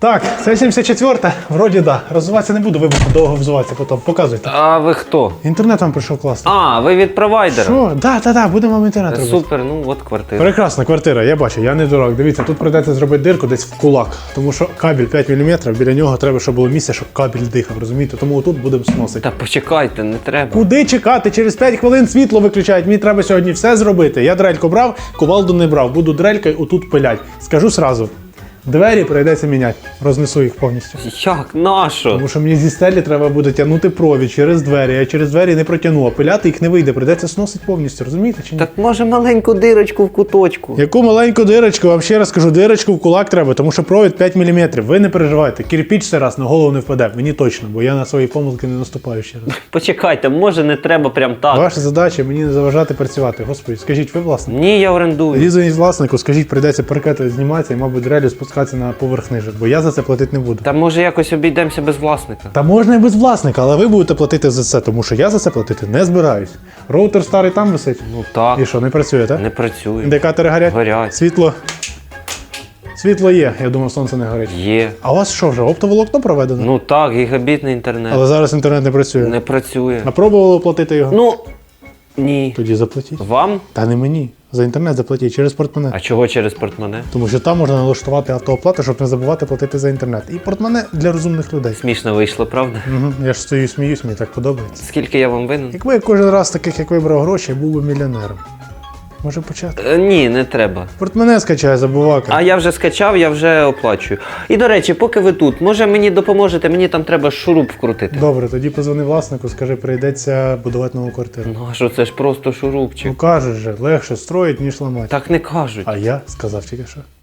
Так, це 74 вроді да. Розвиватися не буду, вибачте, довго взуватися потім. Показуйте. А ви хто? Інтернет вам прийшов класно. А, ви від провайдера. Що? Да, да, да, будемо вам інтернет робити. Супер, ну от квартира. Прекрасна квартира, я бачу, я не дурак. Дивіться, тут прийдеться зробити дирку десь в кулак, тому що кабель 5 мм, біля нього треба, щоб було місце, щоб кабель дихав, розумієте? Тому тут будемо сносити. Та почекайте, не треба. Куди чекати? Через 5 хвилин світло виключають. Мені треба сьогодні все зробити. Я дрельку брав, кувалду не брав. Буду дрелькою отут пилять. Скажу сразу. Двері прийдеться міняти, рознесу їх повністю. Як? Нащо? Тому що мені зі стелі треба буде тягнути провід через двері. Я через двері не протягну, а пиляти їх не вийде. Прийдеться сносити повністю, розумієте? Чи ні? Так може маленьку дирочку в куточку. Яку маленьку дирочку, вам ще раз кажу, дирочку в кулак треба, тому що провід 5 мм. Ви не переживайте. Кирпіч це раз на голову не впаде. Мені точно, бо я на свої помилки не наступаю ще раз. Почекайте, може не треба прям так. Ваша задача мені не заважати працювати. Господи, скажіть, ви власник? Ні, я орендую. Різаність власнику, скажіть, прийдеться паркети зніматися і, мабуть, дрелю спускатися на поверх ниже, бо я за це платити не буду. Та може якось обійдемося без власника. Та можна і без власника, але ви будете платити за це, тому що я за це платити не збираюсь. Роутер старий там висить. Ну так, І що, не працює, так? не працює. Індикатори горять? Горять. Світло. Світло є, я думав, сонце не горить. Є. А у вас що вже? Оптоволокно проведено? Ну так, гігабітний інтернет. Але зараз інтернет не працює. Не працює. А пробували оплатити його? Ну ні. Тоді заплатіть. Вам? Та не мені. За інтернет заплатіть через портмоне. А чого через портмоне? Тому що там можна налаштувати автооплату, щоб не забувати платити за інтернет. І портмоне для розумних людей. Смішно вийшло, правда? Угу. Я ж стою, сміюсь, мені так подобається. Скільки я вам винен? Якби я кожен раз таких, як вибрав гроші, був би мільйонером. Може почати? Е, ні, не треба. Портмоне скачай, забувака. А я вже скачав, я вже оплачую. І до речі, поки ви тут, може мені допоможете, мені там треба шуруп вкрутити. Добре, тоді позвони власнику, скажи, прийдеться будувати нову квартиру. Ну а що це ж просто шурупчик? Ну кажеш же, легше строїть, ніж ламати. Так не кажуть. А я сказав тільки що.